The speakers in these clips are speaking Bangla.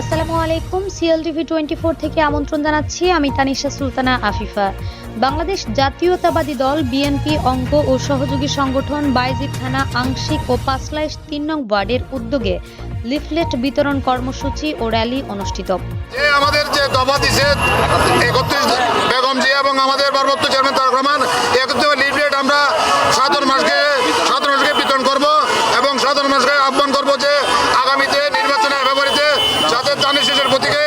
আসসালামু আলাইকুম। সিএলটিভি টোয়েন্টি ফোর থেকে আমন্ত্রণ জানাচ্ছি আমি তানিশা সুলতানা আফিফা। বাংলাদেশ জাতীয়তাবাদী দল বিএনপি অঙ্গ ও সহযোগী সংগঠন বাইজিদ থানা আংশিক ও পাঁচলাইশ তিন নং ওয়ার্ডের উদ্যোগে লিফলেট বিতরণ কর্মসূচি ও র্যালি অনুষ্ঠিত। আমাদের যে দফা দিছে, একত্রিশ বেগম জিয়া এবং আমাদের ভারপ্রাপ্ত চেয়ারম্যান তারক রহমান, একত্রিশ লিফলেট আমরা সাধারণ মানুষকে সাধারণ মানুষকে বিতরণ করব এবং সাধারণ মানুষকে আহ্বান করব যে আগামীতে নির্বাচনে ফেব্রুয়ারিতে যাতে দানি শেষের প্রতীকে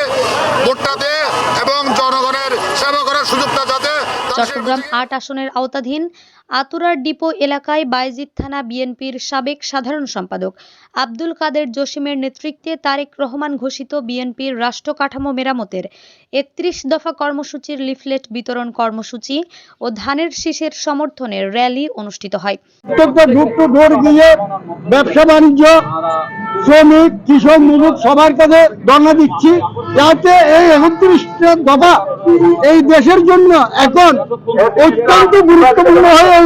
ভোটটা দেয় এবং জনগণের সেবা করার সুযোগটা যাতে চট্টগ্রাম আট আসনের আওতাধীন আতুরার ডিপো এলাকায় বাইজিদ থানা বিএনপির সাবেক সাধারণ সম্পাদক আব্দুল কাদের জসিমের নেতৃত্বে তারেক রহমান ঘোষিত বিএনপির রাষ্ট্র কাঠামো মেরামতের একত্রিশ দফা কর্মসূচির লিফলেট বিতরণ কর্মসূচি ও ধানের শীষের সমর্থনে র্যালি অনুষ্ঠিত হয়। ব্যবসা বাণিজ্য শ্রমিক, কৃষক, মজুর সবার কাছে ধর্ণা দিচ্ছি। যাতে এই একত্রিশটা দফা এই দেশের জন্য এখন অত্যন্ত গুরুত্বপূর্ণ হয়ে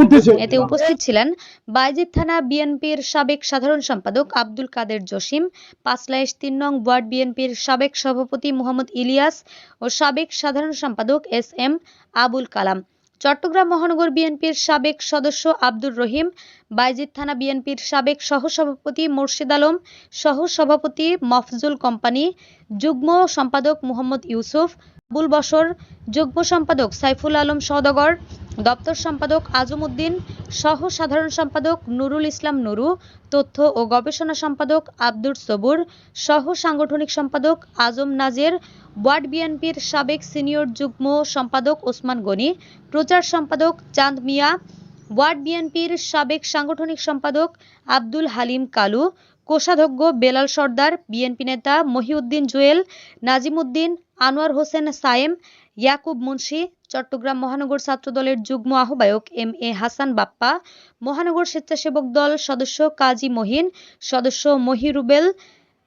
উঠেছে। এতে উপস্থিত ছিলেন বাইজিদ থানা বিএনপির সাবেক সাধারণ সম্পাদক আব্দুল কাদের জসিম, পাঁচলাইশ তিন নং ওয়ার্ড বিএনপির সাবেক সভাপতি মোহাম্মদ ইলিয়াস ও সাবেক সাধারণ সম্পাদক এস এম আবুল কালাম। চট্টগ্রাম মহানগর বিএনপির সাবেক সদস্য আব্দুর রহিম, বাইজিদ থানা বিএনপির সাবেক সহসভাপতি মোর্শেদ আলম, সহসভাপতি মফজুল কোম্পানি, যুগ্ম সম্পাদক মোহাম্মদ ইউসুফ আবুল বসর যুগ্ম সম্পাদক সাইফুল আলম সওদাগর, দপ্তর সম্পাদক আজম উদ্দিন সহ সাধারণ সম্পাদক নুরুল ইসলাম নুরু, তথ্য ও গবেষণা সম্পাদক আব্দুর সবুর, সহ সাংগঠনিক সম্পাদক আজম নাজের, ওয়ার্ড বিএনপির সাবেক সিনিয়র যুগ্ম সম্পাদক ওসমান গনি, প্রচার সম্পাদক চাঁদ মিয়া, ওয়ার্ড বিএনপির সাবেক সাংগঠনিক সম্পাদক আব্দুল হালিম কালু কোষাধ্যক্ষ বেলাল সর্দার, বিএনপি নেতা মহিউদ্দিন জুয়েল, নাজিমুদ্দিন, আনোয়ার হোসেন সায়েম, ইয়াকুব মুন্সি, চট্টগ্রাম মহানগর ছাত্রদলের যুগ্ম আহ্বায়ক এম এ হাসান বাপ্পা, মহানগর স্বেচ্ছাসেবক দল সদস্য কাজী মহিন, সদস্য মহিরুবেল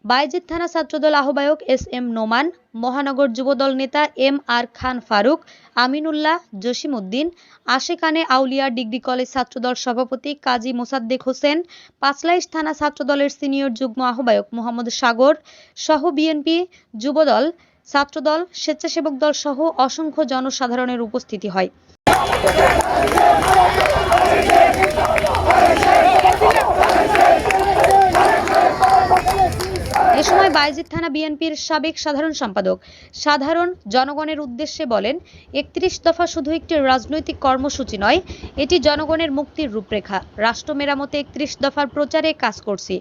বাইজিদ থানা ছাত্রদল আহ্বায়ক এস এম নোমান, মহানগর যুবদল নেতা M R Khan Faruk, Aminullah Jasimuddin Ashekane Auliya degree college Chhatradal সভাপতি কাজী মোসাদ্দেক হোসেন, পাঁচলাইশ থানা ছাত্রদলের সিনিয়র যুগ্ম আহ্বায়ক মোহাম্মদ সাগর, সহ বিএনপি যুবদল ছাত্রদল স্বেচ্ছাসেবক দল সহ অসংখ্য জনসাধারণের উপস্থিতি হয়। বাইজিদ থানা বিএনপির সাবেক সাধারণ সম্পাদক। সাধারণ জনগণের উদ্দেশ্যে বলেন, একত্রিশ দফা শুধু একটি রাজনৈতিক কর্মসূচি নয়, এটি জনগণের মুক্তির রূপরেখা। রাষ্ট্র মেরামতে একত্রিশ দফার প্রচারে কাজ করছি।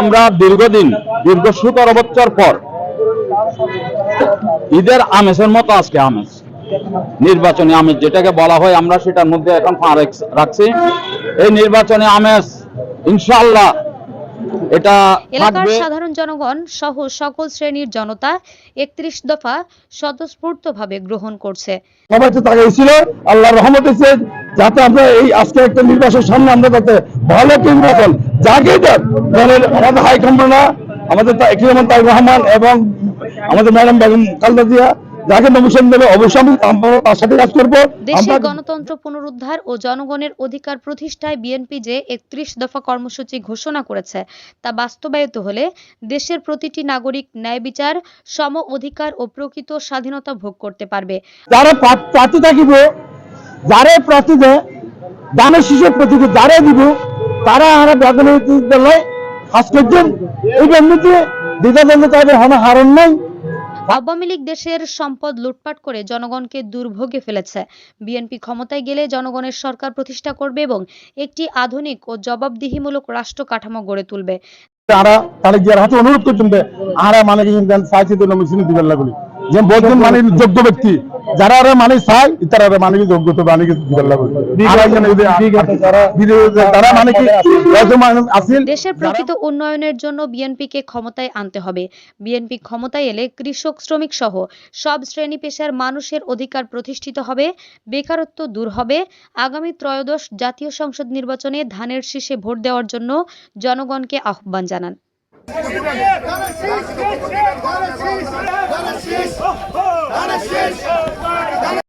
আমরা দীর্ঘদিন, দীর্ঘ সতেরো বছর পর ঈদের আমেজের মতো আজকে আমেজ। নির্বাচনী আমেজ যেটাকে বলা হয়, আমরা সেটার মধ্যে এখন রাখছি। এই নির্বাচনী আমেজ, ইনশাআল্লাহ এটা এলাকার সাধারণ জনগণ সহ সকল শ্রেণির জনতা একত্রিশ দফা স্বতঃস্ফূর্তভাবে গ্রহণ করছে। সবাই তো তাকাইছিল আল্লাহ রহমত যাতে আমরা এই আজকে একটা নির্বাচন সামনে আমরা যাতে ভালো একটা নির্বাচন যাকে আমাদের হাইকমান্ডরা আমাদের তা- একটি রহমান এবং আমাদের ম্যাডাম বেগম যাকে নমিশন দেবে অবশ্যই আমি তার সাথে কাজ করব। দেশে গণতন্ত্র পুনরুদ্ধার ও জনগণের অধিকার প্রতিষ্ঠায় বিএনপি যে একত্রিশ দফা কর্মসূচি ঘোষণা করেছে তা বাস্তবায়িত হলে দেশের প্রতিটি নাগরিক ন্যায় বিচার সম অধিকার ও প্রকৃত স্বাধীনতা ভোগ করতে পারবে। যারা প্রা- প্রার্থী থাকিব যারে প্রার্থী দেয় দানের শিশুর প্রতীকে যারে দিব তারা আমরা রাজনৈতিক দলে কাজ করছেন। এই জন্যতে দ্বিধাদ্বন্দ্ব তাদের হারণ নাই। আওয়ামী লীগ দেশের সম্পদ লুটপাট করে জনগণকে দুর্ভোগে ফেলেছে। বিএনপি ক্ষমতায় গেলে জনগণের সরকার প্রতিষ্ঠা করবে এবং একটি আধুনিক ও জবাবদিহিমূলক রাষ্ট্র কাঠামো গড়ে তুলবে। তারা অনুরোধ করছেন যে বলছেন মানে যোগ্য ব্যক্তি। যারা আরে মানে চাই তারা আরে মানে কি যোগ্যতা মানে যদি তারা মানে কি মানুষ দেশের প্রকৃত উন্নয়নের জন্য বিএনপিকে ক্ষমতায় আনতে হবে। বিএনপি ক্ষমতায় এলে কৃষক শ্রমিক সহ সব শ্রেণি পেশার মানুষের অধিকার প্রতিষ্ঠিত হবে বেকারত্ব দূর হবে। আগামী ত্রয়োদশ জাতীয় সংসদ নির্বাচনে ধানের শীষে ভোট দেওয়ার জন্য জনগণকে আহ্বান জানান। Ghana, sheesh, Ghana, sheesh, Ghana, sheesh, Ghana, sheesh,